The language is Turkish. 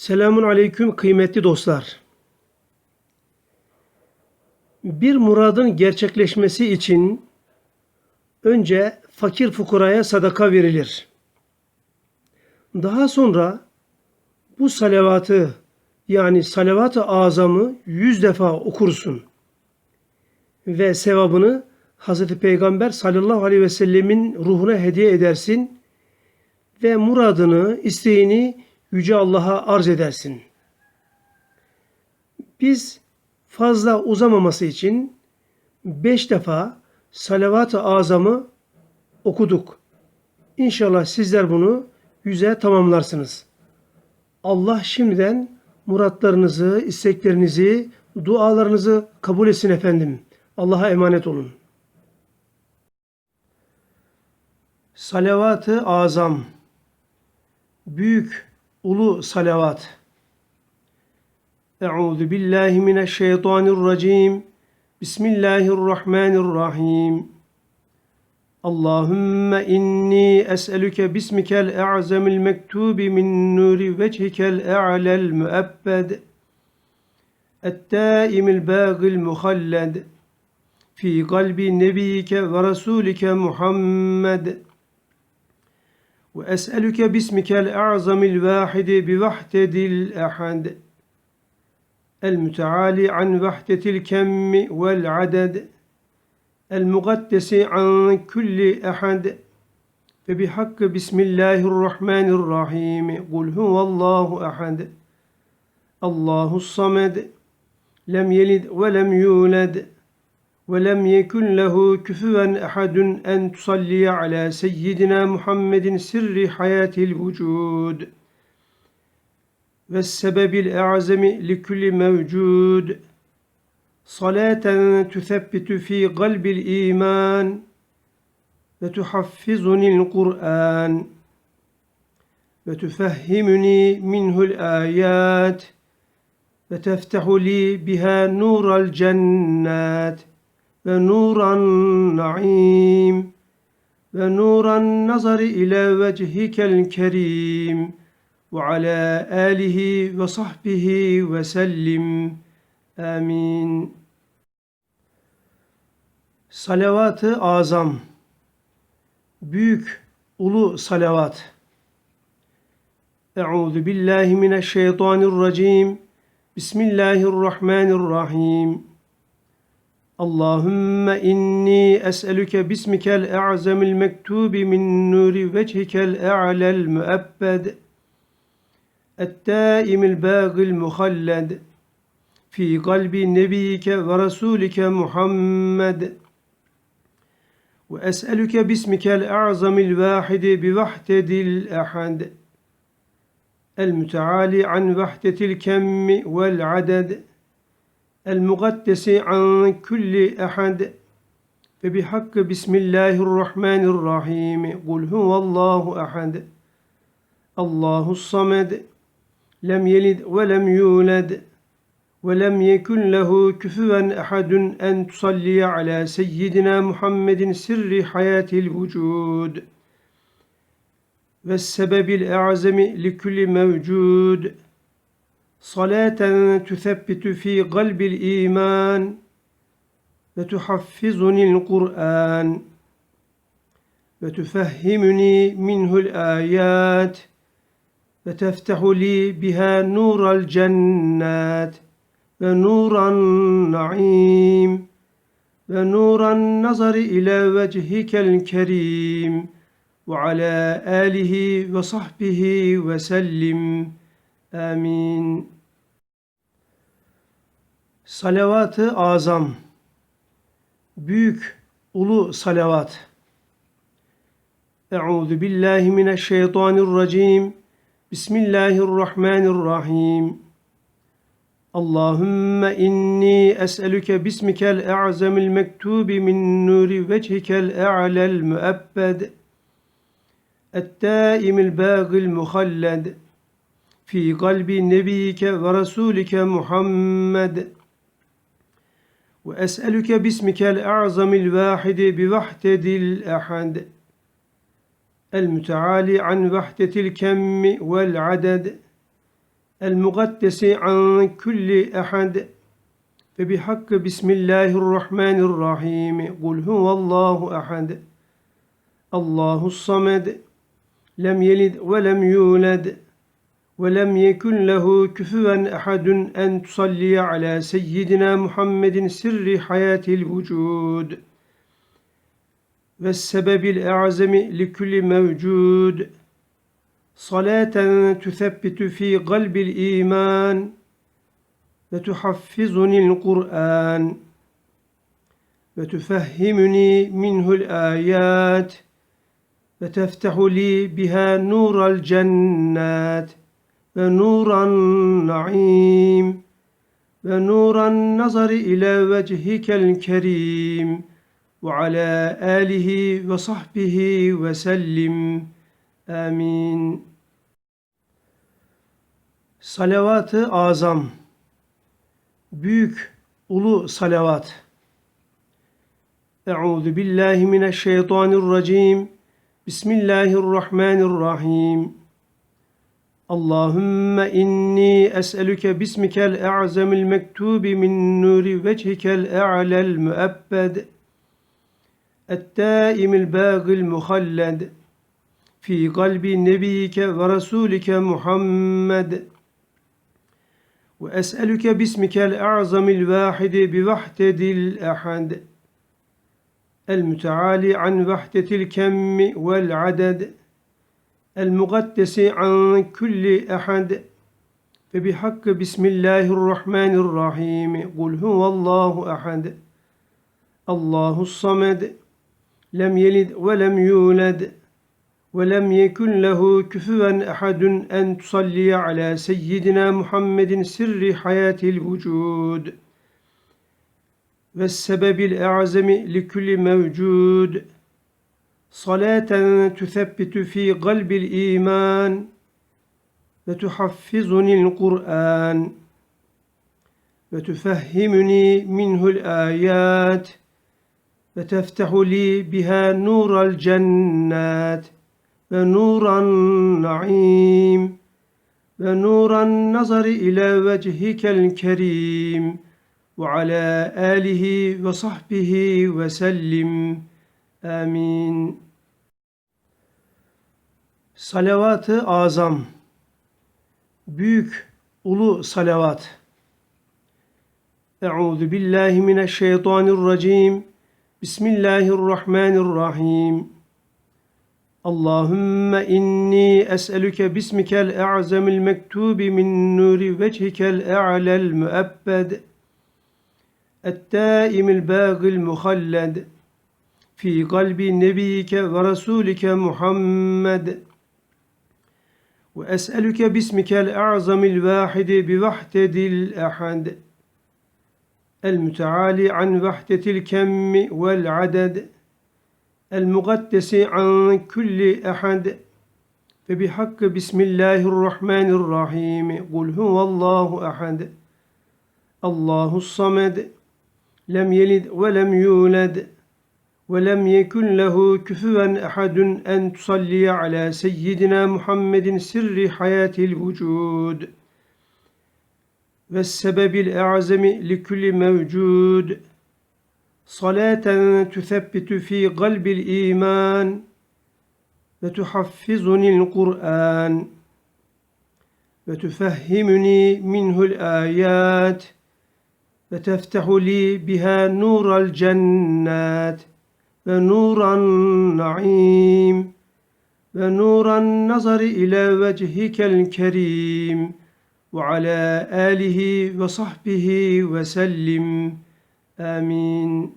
Selamun aleyküm kıymetli dostlar. Bir muradın gerçekleşmesi için önce fakir fukuraya sadaka verilir. Daha sonra bu salavatı yani salavat-ı azamı yüz defa okursun. Ve sevabını Hazreti Peygamber sallallahu aleyhi ve sellemin ruhuna hediye edersin ve muradını, isteğini Yüce Allah'a arz edersin. Biz fazla uzamaması için beş defa salavat-ı azamı okuduk. İnşallah sizler bunu yüze tamamlarsınız. Allah şimdiden muratlarınızı, isteklerinizi, dualarınızı kabul etsin efendim. Allah'a emanet olun. Salavat-ı azam büyük ulu salavat. Euzu billahi mineşşeytanirracim. Bismillahirrahmanirrahim. Allahümme inni es'elüke bismikel e'zemil mektubi min nuri vecihikel e'lel müebbed. Ettaimil bâgil muhalled. Fi kalbi nebiyike ve rasulike Muhammed. وأسألك باسمك الأعظم الواحد بوحدة الأحد المتعالي عن وحدة الكم والعدد المقدس عن كل أحد فبحق بسم الله الرحمن الرحيم قل هو الله أحد الله الصمد لم يلد ولم يولد ولم يكن له كفوا أحد أن تصلي على سيدنا محمد سر حياة الوجود والسبب الأعظم لكل موجود. صلاة تثبت في قلب الإيمان وتحفظني القرآن وتفهمني منه الآيات وتفتح لي بها نور الجنات. ve nuran naim ve nuran nazari ile vecihikel kerim ve ala alihi ve sahbihi ve sellim. Amin. Salavat-ı azam Büyük ulu salavat Euzu billahi mineşşeytanirracim Bismillahirrahmanirrahim Allahümme inni es'elüke bismikel e'zemil mektubi min nuri vecihikel e'lel müebbed الدائم الباغي المخلد في قلب نبيك ورسولك محمد. وأسألك باسمك الأعظم الواحد بوحدة الأحد المتعالي عن وحدة الكم والعدد. المقدس عن كل أحد فبحق بسم الله الرحمن الرحيم قل هو الله أحد الله الصمد لم يلد ولم يولد ولم يكن له كفوا أحد أن تصلي على سيدنا محمد سر حياة الوجود والسبب الأعظم لكل موجود صلاة تثبت في قلب الإيمان وتحفظني القرآن وتفهمني منه الآيات وتفتح لي بها نور الجنات ونور النعيم ونور النظر إلى وجهك الكريم وعلى آله وصحبه وسلم Amin. Salavat-ı azam. Büyük, ulu salavat. Euzu billahi mineşşeytanirracim. Bismillahirrahmanirrahim. Allahümme inni es'elüke bismikel e'zemil mektubi min nuri vecihikel e'lel müebbed. Ettaimil bâgil muhalled. في قلب نبيك ورسولك محمد. وأسألك باسمك الأعظم الواحد بوحدة الأحد المتعالي عن وحدة الكم والعدد المقدس عن كل أحد. فبحق بسم الله الرحمن الرحيم قل هو الله أحد الله الصمد لم يلد ولم يولد. ولم يكن له كفوا أحد أن تصلي على سيدنا محمد سر حياة الوجود. والسبب الأعظم لكل موجود صلاة تثبت في قلب الإيمان وتحفظني القرآن وتفهمني منه الآيات وتفتح لي بها نور الجنات. ve nuran naim ve nuran nazar ile vecihikel kerim ve ala alihi ve sahbihi ve sellim. Amin. Salavat-ı azam Büyük ulu salavat Euzu billahi mineşşeytanirracim Bismillahirrahmanirrahim اللهم إني أسألك باسمك الأعظم المكتوب من نور وجهك الأعلى المؤبد التائم الباغي المخلد في قلب نبيك ورسولك محمد. وأسألك باسمك الأعظم الواحد بوحدة الأحد المتعالي عن وحدة الكم والعدد. المقدس عن كل أحد فبحق بسم الله الرحمن الرحيم قل هو الله أحد الله الصمد لم يلد ولم يولد ولم يكن له كفوا أحد أن تصلي على سيدنا محمد سر حياة الوجود والسبب الأعظم لكل موجود صلاة تثبت في قلب الإيمان وتحفظني القرآن وتفهمني منه الآيات وتفتح لي بها نور الجنات ونور النعيم ونور النظر إلى وجهك الكريم وعلى آله وصحبه وسلم. Amin. Salavat-ı azam. Büyük, ulu salavat. Euzu billahi mineşşeytanirracim. Bismillahirrahmanirrahim. Allahümme inni es'elüke bismikel e'zemil mektubi min nuri vecihikel e'lel müebbed. Ettaimil bâgil muhalled fi kalbi nebiyike ve rasulike Muhammed. Ve es'elüke bismikel a'zamil vahidi bi vahdedil ehad. El müteali an vahdetil kemmi vel aded el mugaddesi an kulli ehad. Ve bi hakkı bismillahirrahmanirrahim. Kul huvallahu ehad. Allahu samed lem yelid ve lem yulad. ولم يكن له كفوا أحد أن تصلي على سيدنا محمد سر حياة الوجود. والسبب الأعظم لكل موجود صلاة تثبت في قلب الإيمان وتحفظني القرآن وتفهمني منه الآيات وتفتح لي بها نور الجنات. ve nuran naim ve nuran nazar ile vecihikel kerim ve ala alihi ve sahbihi ve sellim. Amin.